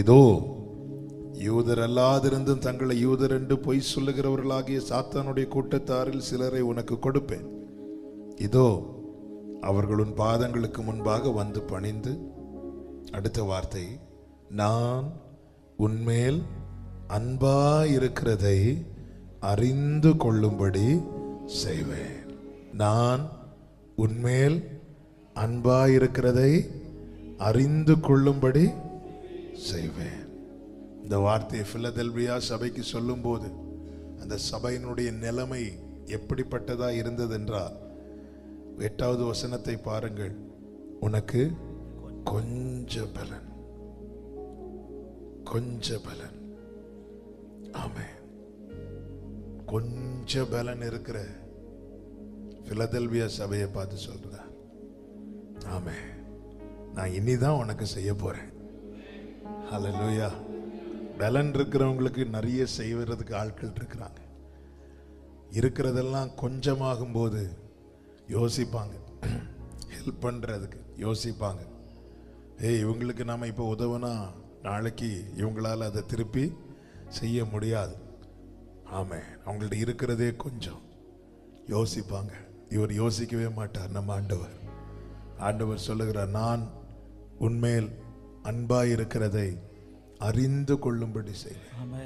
இதோ யூதர் அல்லாதிருந்தும் தங்களை யூதர் என்று பொய் சொல்லுகிறவர்களாகிய சாத்தானுடைய கூட்டத்தாரில் சிலரை உனக்கு கொடுப்பேன். இதோ அவர்கள் உன் பாதங்களுக்கு முன்பாக வந்து பணிந்து அடுத்த வார்த்தை நான் உன்மேல் அன்பாயிருக்கிறதை அறிந்து கொள்ளும்படி செய்வேன். நான் உன்மேல் அன்பாயிருக்கிறதை அறிந்து கொள்ளும்படி செய்வேன். இந்த வார்த்தையை பிலதெல்வியா சபைக்கு சொல்லும்போது அந்த சபையினுடைய நிலைமை எப்படிப்பட்டதாக இருந்ததென்றால் எட்டாவது வசனத்தை பாருங்கள். உனக்கு கொஞ்ச பலன். கொஞ்ச பலன். ஆமே கொஞ்ச பலன் இருக்கிற பிலதெல்வியா சபையை பார்த்து சொல்கிறார் ஆமே நான் இனிதான் உனக்கு செய்ய போகிறேன் ஹலலூயா பலன் இருக்கிறவங்களுக்கு நிறைய செய்வதுக்கு ஆட்கள் இருக்கிறாங்க. இருக்கிறதெல்லாம் கொஞ்சமாகும் போது யோசிப்பாங்க. ஹெல்ப் பண்ணுறதுக்கு யோசிப்பாங்க. ஏய் இவங்களுக்கு நாம் இப்போ உதவுனா நாளைக்கு இவங்களால் அதை திருப்பி செய்ய முடியாது. ஆமே அவங்கள்ட்ட இருக்கிறதே கொஞ்சம். யோசிப்பாங்க. இவர் யோசிக்கவே மாட்டார். நம்ம ஆண்டவர். ஆண்டவர் சொல்லுகிறார் நான் உண்மையில் அன்பாயிருக்கிறதை அறிந்து கொள்ளும்படி செய்வேன்.